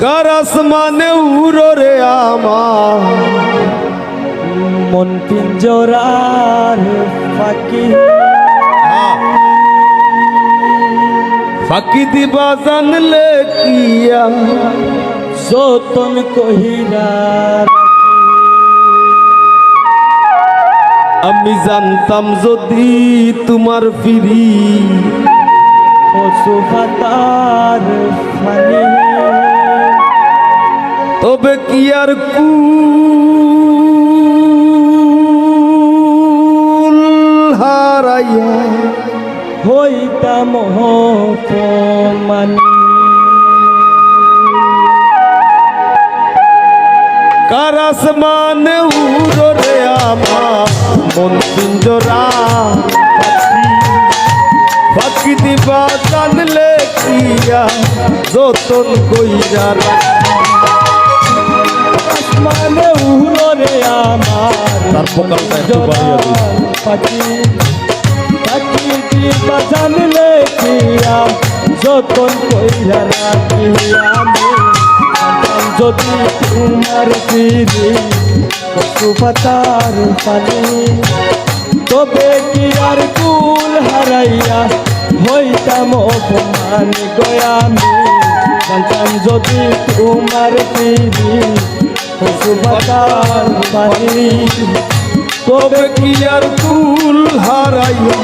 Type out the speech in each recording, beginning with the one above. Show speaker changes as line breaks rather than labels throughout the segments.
কার আসমানে উড়ো রে আমার
মন পিঞ্জরার ফাঁকি।
ফাঁকি দিবা জানলে কিয়া
যতন কহিরা
আমি জানতাম যদি তোমার ফিরি।
পশু পাতার ফানি
তবে কি আর কুল হারাইয়া
হইতাম মানি
কার আসমানে উড়ো আমার মন পিঞ্জরা ফাঁকি দিবা জানলে কিয়া যতন কইরা রাখি।
মানে উড়রে আমার
তার ফোকাসটা একটু বাড়িয়ে দিই।
পাখি পাখি দিবা জানলে কিয়া যতন কইরা রাখি আমি যদি তোমার ফিরি পাতার পানি। তবে কি আর কুল হারাইয়া হইতাম অপমান গয়ামি? জানতাম যদি তোমার পশু পাতার পানি।
তবে কি আর কুল হারাইয়া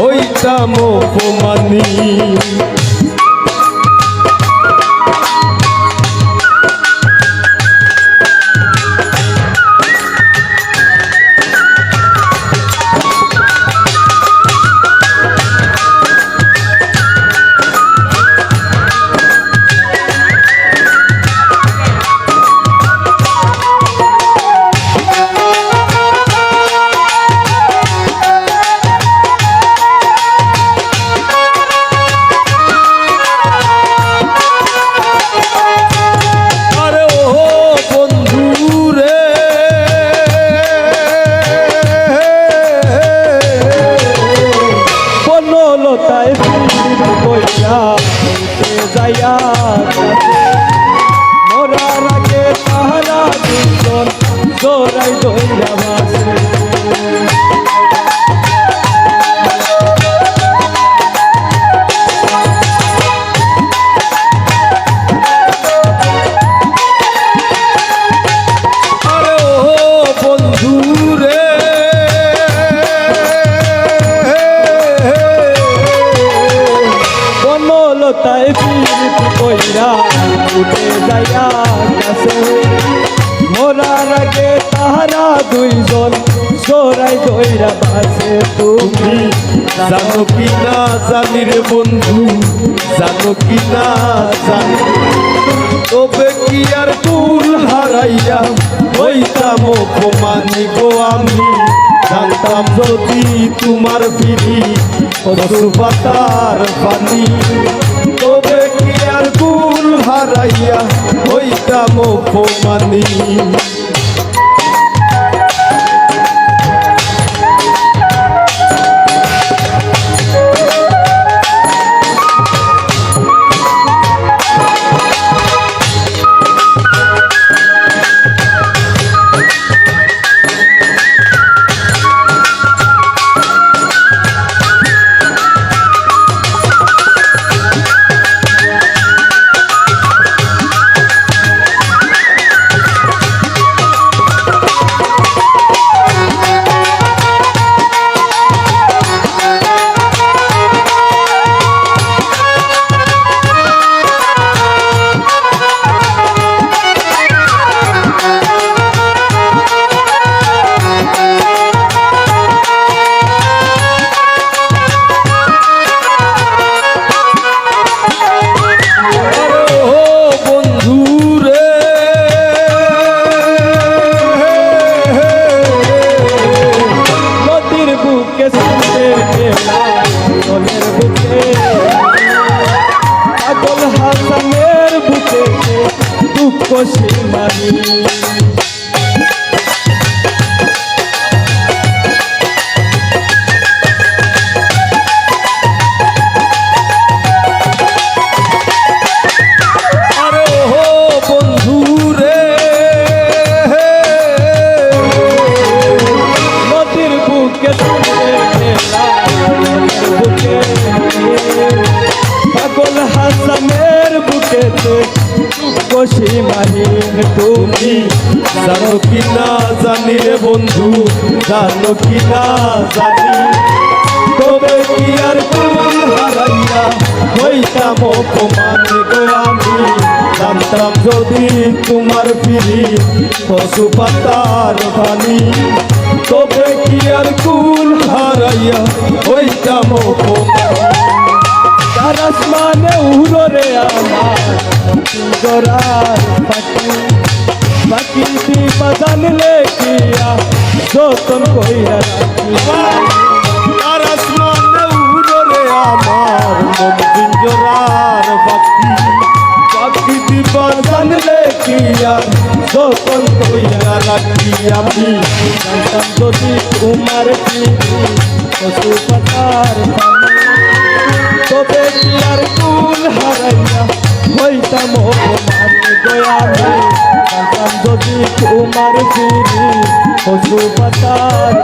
হইতাম অপমানী?
যাইয়া কাছে মরার তাহারা দুইজন জোরাই দইরা বাসে তুমি
জানো কি না জানি বন্ধু? জানো কি না জানি। তবে কি আর কুল হারাইয়া হইতাম অপমানি আমি? জানতাম যদি তোমার ফিরি পশু পাতার পানি। তবে কি আর ভুল হারাইয়া ওইটা অপমানি?
Oshi. তুমি?
জানো কি জানি রে বন্ধু, জানো কি না জানি। তবে কি আর কুল হারাইয়া হইতাম অপমান গো আমি? জানতাম যদি তোমার ফিরি পশু পাতার পানি। তবে কি আর কুল হারাইয়া হইতাম
তার আসমানে উড়রে আমার। গরার পাখি। পাখি দিবা জানলে কিয়া, যতন কইরা
আর আসমানে উড়রে আমার মন পিঞ্জরার পাখি দিবার জানলে কি আর কইরা রাখি আমি
পশু পাতার তবে আর কুল হারাইয়া? হইতাম গয়ামি জানতাম যদি তোমার পিঠি পশু পাতার